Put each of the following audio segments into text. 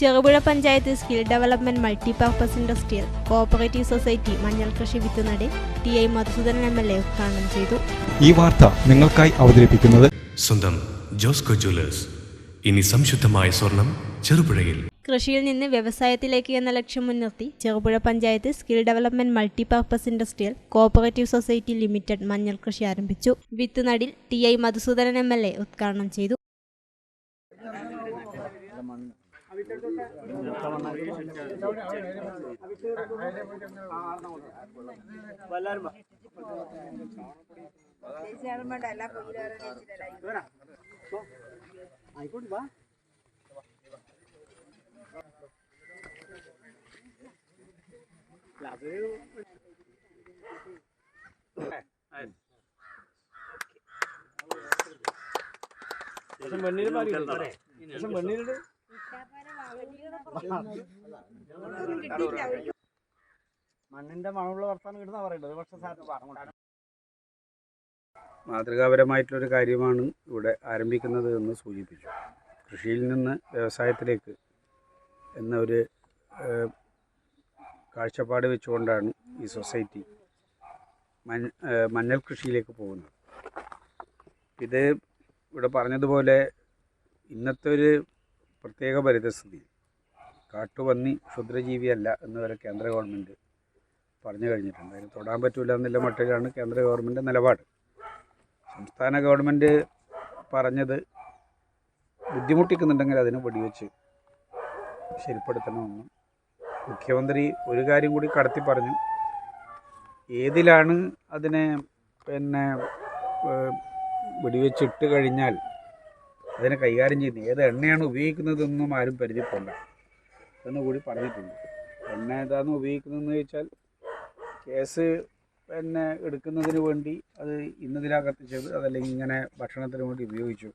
Cherupuzha panchayat skill development multi purpose industrial cooperative society മഞ്ഞൾ കൃഷി വിത്ത് നടി T I Madhusoodanan M L A ഉദ്ഘാടനം ചെയ്തു. ഈ വാർത്ത നിങ്ങൾക്കായി അവതരിപ്പിക്കുന്നത് സ്വന്തം ജോസ്കോ ജ്വല്ലേഴ്സ്. ഇനി സംശുദ്ധമായ സ്വർണം ചെറുപുഴയിൽ. കൃഷിയിൽ നിന്ന് വ്യവസായത്തിലേക്ക് എന്ന ലക്ഷ്യം മുൻനിർത്തി Cherupuzha panchayat skill development multi purpose industrial cooperative society limited മഞ്ഞൾ കൃഷി ആരംഭിച്ചു. വിത്ത് നടിൽ T I Madhusoodanan M L A ഉദ്ഘാടനം ചെയ്തു. ആയിക്കോട്ടെ വാ അതൊരു മണ്ണിൽ മണ്ണിലുണ്ട് മണ്ണിന്റെ മണമുള്ള വർത്താനം കിട്ടുന്ന പറയുന്നത് പക്ഷെ മാതൃകാപരമായിട്ടുള്ളൊരു കാര്യമാണ് ഇവിടെ ആരംഭിക്കുന്നത് എന്ന് സൂചിപ്പിച്ചു. കൃഷിയിൽ നിന്ന് വ്യവസായത്തിലേക്ക് എന്ന ഒരു കാഴ്ചപ്പാട് വെച്ചുകൊണ്ടാണ് ഈ സൊസൈറ്റി മഞ്ഞൾ കൃഷിയിലേക്ക് പോകുന്നത്. ഇത് ഇവിടെ പറഞ്ഞതുപോലെ ഇന്നത്തെ ഒരു പ്രത്യേക പരിതസ്ഥിതി. കാട്ടുപന്നി ക്ഷുദ്രജീവിയല്ല എന്ന് വരെ കേന്ദ്ര ഗവൺമെന്റ് പറഞ്ഞു കഴിഞ്ഞിട്ടുണ്ട്. അതിന് തൊടാൻ പറ്റില്ല എന്നുള്ള മട്ടിലാണ് കേന്ദ്ര ഗവൺമെന്റ് നിലപാട്. സംസ്ഥാന ഗവൺമെന്റ് പറഞ്ഞത് ബുദ്ധിമുട്ടിക്കുന്നുണ്ടെങ്കിൽ അതിന് വെടിവെച്ച് ശരിപ്പെടുത്തണമെന്നും മുഖ്യമന്ത്രി ഒരു കാര്യം കൂടി കടത്തി പറഞ്ഞു. ഏതിലാണ് അതിനെ പിന്നെ വെടിവെച്ചിട്ട് കഴിഞ്ഞാൽ അതിനെ കൈകാര്യം ചെയ്യുന്നത്. ഏത് എണ്ണയാണ് ഉപയോഗിക്കുന്നതെന്നും ആരും പരിധിപ്പോണ്ട എന്ന് കൂടി പറഞ്ഞിട്ടുണ്ട്. എണ്ണ ഏതാണ് ഉപയോഗിക്കുന്നതെന്ന് ചോദിച്ചാൽ കേസ് പിന്നെ എടുക്കുന്നതിന് വേണ്ടി അത് ഇന്നതിലാ കത്തിച്ചത് അതല്ലെങ്കിൽ ഇങ്ങനെ ഭക്ഷണത്തിന് വേണ്ടി ഉപയോഗിച്ചു.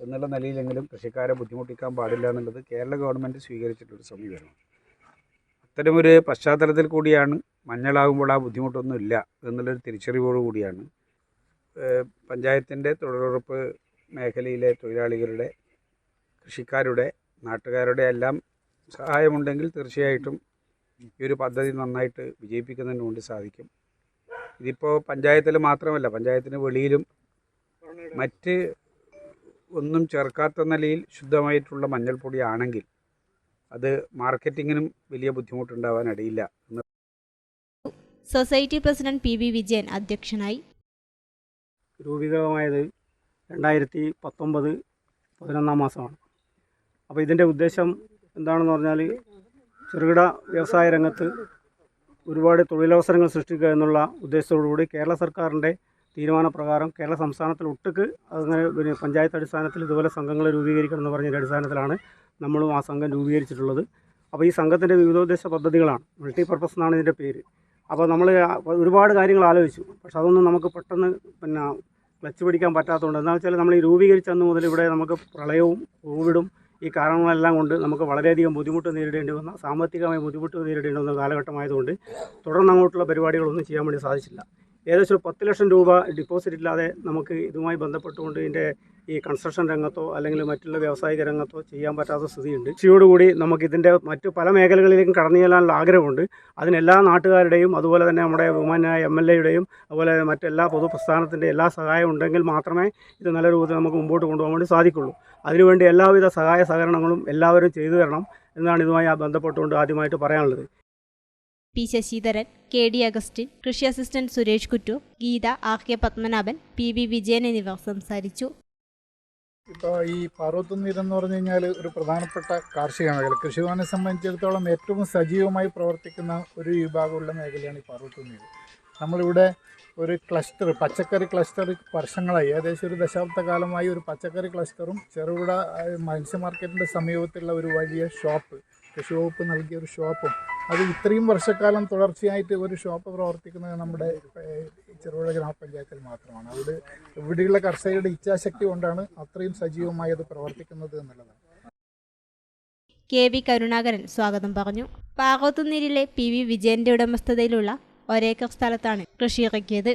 എന്നുള്ള നിലയിലെങ്കിലും കൃഷിക്കാരെ ബുദ്ധിമുട്ടിക്കാൻ പാടില്ല എന്നുള്ളത് കേരള ഗവൺമെന്റ് സ്വീകരിച്ചിട്ടൊരു സമീപനമാണ്. അത്തരമൊരു പശ്ചാത്തലത്തിൽ കൂടിയാണ് മഞ്ഞളാകുമ്പോൾ ആ ബുദ്ധിമുട്ടൊന്നും ഇല്ല എന്നുള്ളൊരു തിരിച്ചറിവോടു കൂടിയാണ് പഞ്ചായത്തിന്റെ തൊഴിലുറപ്പ് മേഖലയിലെ തൊഴിലാളികളുടെ കൃഷിക്കാരുടെ നാട്ടുകാരുടെ എല്ലാം സഹായമുണ്ടെങ്കിൽ തീർച്ചയായിട്ടും ഈ ഒരു പദ്ധതി നന്നായിട്ട് വിജയിപ്പിക്കുന്നതിന് വേണ്ടി സാധിക്കും. ഇതിപ്പോൾ പഞ്ചായത്തിൽ മാത്രമല്ല പഞ്ചായത്തിന് വെളിയിലും മറ്റ് ഒന്നും ചേർക്കാത്ത നിലയിൽ ശുദ്ധമായിട്ടുള്ള മഞ്ഞൾപ്പൊടി ആണെങ്കിൽ അത് മാർക്കറ്റിങ്ങിനും വലിയ ബുദ്ധിമുട്ടുണ്ടാവാൻ ഇടയില്ല society president P V Vijayan അധ്യക്ഷനായി. രൂപീകൃതമായത് രണ്ടായിരത്തി പത്തൊമ്പത് പതിനൊന്നാം മാസമാണ്. അപ്പോൾ ഇതിന്റെ ഉദ്ദേശം എന്താണെന്ന് പറഞ്ഞാൽ ചെറുകിട വ്യവസായ രംഗത്ത് ഒരുപാട് തൊഴിലവസരങ്ങൾ സൃഷ്ടിക്കുക എന്നുള്ള ഉദ്ദേശത്തോടുകൂടി കേരള സർക്കാരിന്റെ തീരുമാനപ്രകാരം കേരള സംസ്ഥാനത്തിൽ ഒട്ടുക്ക് അങ്ങനെ പിന്നെ പഞ്ചായത്ത് അടിസ്ഥാനത്തിൽ ഇതുപോലെ സംഘങ്ങൾ രൂപീകരിക്കണം എന്ന് പറഞ്ഞതിന്റെ അടിസ്ഥാനത്തിലാണ് നമ്മളും ആ സംഘം രൂപീകരിച്ചിട്ടുള്ളത്. അപ്പോൾ ഈ സംഘത്തിന്റെ വിവിധോദ്ദേശ പദ്ധതികളാണ്. മൾട്ടിപർപ്പസ് എന്നാണ് ഇതിന്റെ പേര്. അപ്പോൾ നമ്മൾ ഒരുപാട് കാര്യങ്ങൾ ആലോചിച്ചു. പക്ഷെ അതൊന്നും നമുക്ക് പെട്ടെന്ന് പിന്നെ ക്ലച്ച് പിടിക്കാൻ പറ്റാത്തതുകൊണ്ട്. എന്താ വെച്ചാൽ നമ്മൾ ഈ രൂപീകരിച്ച അന്ന് മുതൽ ഇവിടെ നമുക്ക് പ്രളയവും കോവിഡും ഈ കാരണങ്ങളെല്ലാം കൊണ്ട് നമുക്ക് വളരെയധികം ബുദ്ധിമുട്ട് നേരിടേണ്ടി വന്ന സാമ്പത്തികമായി ബുദ്ധിമുട്ട് നേരിടേണ്ടി വന്ന കാലഘട്ടമായതുകൊണ്ട് തുടർന്ന് അങ്ങോട്ടുള്ള പരിപാടികളൊന്നും ചെയ്യാൻ വേണ്ടി സാധിച്ചില്ല. ഏകദേശം ഒരു പത്ത് ലക്ഷം രൂപ ഡിപ്പോസിറ്റ് ഇല്ലാതെ നമുക്ക് ഇതുമായി ബന്ധപ്പെട്ടുകൊണ്ട് ഇതിന്റെ ഈ കൺസ്ട്രക്ഷൻ രംഗത്തോ അല്ലെങ്കിൽ മറ്റുള്ള വ്യാവസായിക രംഗത്തോ ചെയ്യാൻ പറ്റാത്ത സ്ഥിതിയുണ്ട്. കൃഷിയോടുകൂടി നമുക്ക് ഇതിന്റെ മറ്റു പല മേഖലകളിലേക്കും കടന്നു ചെല്ലാനുള്ള ആഗ്രഹമുണ്ട്. അതിനെല്ലാ നാട്ടുകാരുടെയും അതുപോലെ തന്നെ നമ്മുടെ ബഹുമാനായ എം എൽ എയുടെയും അതുപോലെ മറ്റെല്ലാ പൊതുപ്രസ്ഥാനത്തിന്റെ എല്ലാ സഹായം ഉണ്ടെങ്കിൽ മാത്രമേ ഇത് നല്ല രൂപത്തിൽ നമുക്ക് മുമ്പോട്ട് കൊണ്ടുപോകാൻ വേണ്ടി സാധിക്കുള്ളൂ. അതിനുവേണ്ടി എല്ലാവിധ സഹായ സഹകരണങ്ങളും എല്ലാവരും ചെയ്തു തരണം എന്നാണ് ഇതുമായി ബന്ധപ്പെട്ടുകൊണ്ട് ആദ്യമായിട്ട് പറയാനുള്ളത്. P Sasidharan K D Augustine കൃഷി assistant Suresh കുറ്റു Geetha R K Padmanabhan P V Vijayan എന്നിവർ സംസാരിച്ചു. ഇപ്പോൾ ഈ പാർവത്തുനീര് എന്ന് പറഞ്ഞു കഴിഞ്ഞാൽ ഒരു പ്രധാനപ്പെട്ട കാർഷിക മേഖല. കൃഷിഭവനെ സംബന്ധിച്ചിടത്തോളം ഏറ്റവും സജീവമായി പ്രവർത്തിക്കുന്ന ഒരു വിഭാഗമുള്ള മേഖലയാണ് ഈ പാർവത്തുനീര് നമ്മളിവിടെ ഒരു ക്ലസ്റ്റർ പച്ചക്കറി ക്ലസ്റ്റർ വർഷങ്ങളായി ഏകദേശം ഒരു ദശാബ്ദ കാലമായി ഒരു പച്ചക്കറി ക്ലസ്റ്ററും ചെറുകിട മത്സ്യ മാർക്കറ്റിന്റെ സമീപത്തുള്ള ഒരു വലിയ ഷോപ്പ് കൃഷി വകുപ്പ് നൽകിയ ഒരു ഷോപ്പും അത് ഇത്രയും വർഷക്കാലം തുടർച്ചയായിട്ട് ഒരു ഷോപ്പ് പ്രവർത്തിക്കുന്നത് നമ്മുടെ ചെറുപുഴ ഗ്രാമപഞ്ചായത്തിൽ മാത്രമാണ്. അവിടെ ഇവിടെയുള്ള കർഷകരുടെ ഇച്ഛാശക്തി കൊണ്ടാണ് അത്രയും സജീവമായി അത് പ്രവർത്തിക്കുന്നത് എന്നുള്ളതാണ്. കെ വി കരുണാകരൻ സ്വാഗതം പറഞ്ഞു. പാകോത്തുനീരിലെ പി വി വിജയന്റെ ഉടമസ്ഥതയിലുള്ള ഒരേക്കർ സ്ഥലത്താണ് കൃഷി ഇറക്കിയത്.